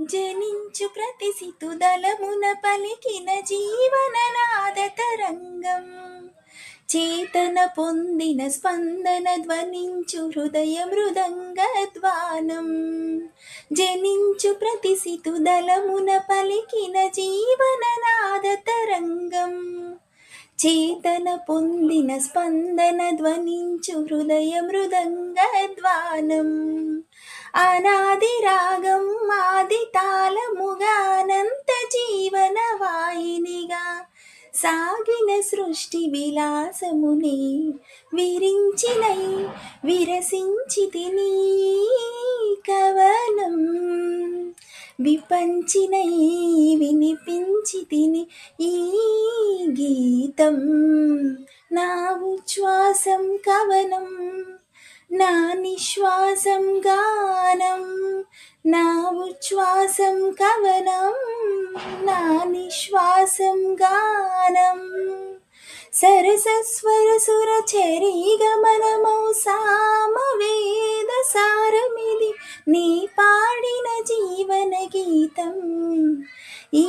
జనించు ప్రతి సితుదలమున పలికిన జీవననాద తరంగం. చేతన పొందిన స్పందన ధ్వనించు హృదయ మృదంగ ధ్వానం. జనించు ప్రతి సితుదలమున పలికిన జీవననాద తరంగం. చేతన పొందిన స్పందన ధ్వనించు హృదయ మృదంగ ధ్వానం. అనాది రాగం ఆది తాళముగానంత జీవన వాహినిగా సాగిన సృష్టి విలాసముని విరించినై విరసించి తిని కవనం. విపంచినై వినిపించి తిని ఈ గీతం. నా ఉచ్ఛ్వాసం కవనం నా నిశ్వాసం గానం. నా ఉచ్ఛ్వాసం కవనం నా నిశ్వాసం గానం. సరసస్వర సుర చరీ గమనమౌ సామవేద సారమిది నీ పాడిన జీవన గీతం. ఈ